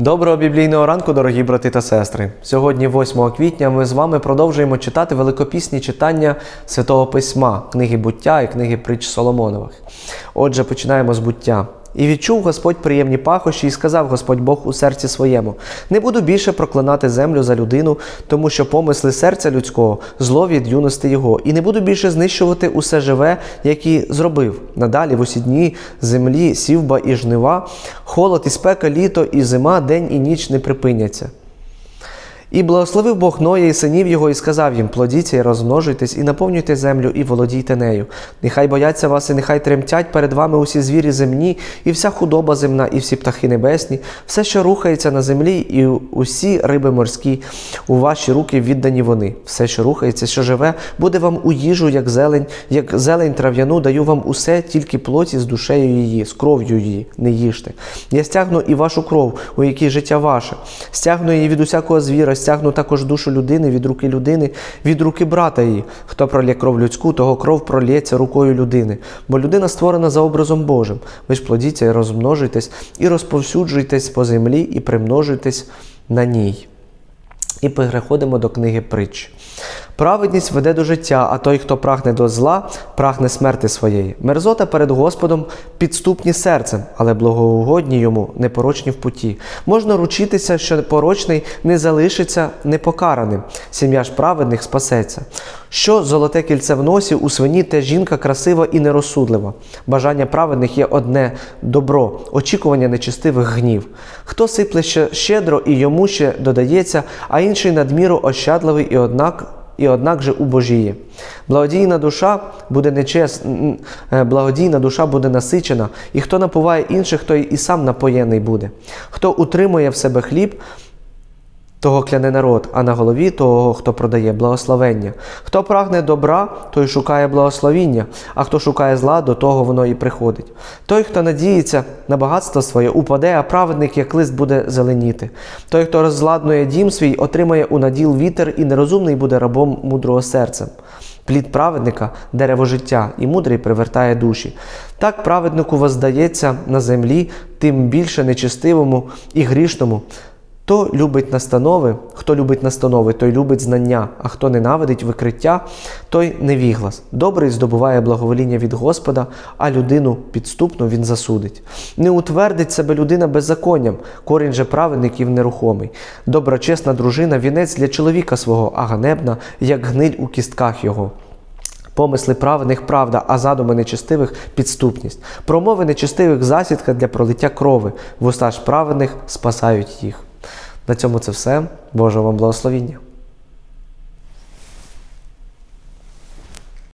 Доброго біблійного ранку, дорогі брати та сестри. Сьогодні, 8 квітня, ми з вами продовжуємо читати великопісні читання Святого Письма, книги буття і книги притч Соломонових. Отже, починаємо з буття. І відчув Господь приємні пахощі, і сказав Господь Бог у серці своєму: Не буду більше проклинати землю за людину, тому що помисли серця людського зло від юності його, і не буду більше знищувати усе живе, які зробив. Надалі в усі дні землі, сівба і жнива, холод і спека, літо і зима, день і ніч не припиняться. І благословив Бог Ноя і синів його, і сказав їм: плодіться і розмножуйтесь, і наповнюйте землю, і володійте нею. Нехай бояться вас, і нехай тремтять перед вами усі звірі земні, і вся худоба земна, і всі птахи небесні, все, що рухається на землі, і усі риби морські, у ваші руки віддані вони. Все, що рухається, що живе, буде вам у їжу, як зелень, як зелень трав'яну, даю вам усе, тільки плоті з душею її, з кров'ю її, не їжте. Я стягну і вашу кров, у якій життя ваше, стягну її від усякого звіра, стягну також душу людини від руки людини, від руки брата її. Хто пролє кров людську, того кров пролється рукою людини. Бо людина створена за образом Божим. Ви ж плодіться і розмножуйтесь, і розповсюджуйтесь по землі, і примножуйтесь на ній. І переходимо до книги притч. Праведність веде до життя, а той, хто прагне до зла, прагне смерти своєї. Мерзота перед Господом підступні серцем, але благоугодні йому непорочні в путі. Можна ручитися, що порочний не залишиться непокараним. Сім'я ж праведних спасеться. Що золоте кільце в носі у свині, те жінка красива і нерозсудлива. Бажання праведних є одне добро, очікування нечистивих гнів. Хто сипле ще щедро і йому ще додається, а інший надміру ощадливий і однак і однак же убожіє. Благодійна душа буде нечес... е, благодійна душа буде насичена, і хто напуває інших, той і сам напоєний буде. Хто утримує в себе хліб, того кляне народ, а на голові того, хто продає благословення. Хто прагне добра, той шукає благословіння, а хто шукає зла, до того воно і приходить. Той, хто надіється на багатство своє, упаде, а праведник, як лист, буде зеленіти. Той, хто розладнує дім свій, отримає у наділ вітер, і нерозумний буде рабом мудрого серцем. Плід праведника дерево життя, і мудрий привертає душі. Так праведнику воздається на землі, тим більше нечестивому і грішному. Хто любить настанови, хто любить настанови, той любить знання, а хто ненавидить викриття, той невіглас. Добрий здобуває благовоління від Господа, а людину підступну він засудить. Не утвердить себе людина беззаконням, корінь же праведників нерухомий. Доброчесна дружина вінець для чоловіка свого, а ганебна, як гниль у кістках його. Помисли праведних правда, а задуми нечестивих підступність. Промови нечестивих засідка для пролиття крови, вуста ж праведних спасають їх. На цьому це все. Божого вам благословіння.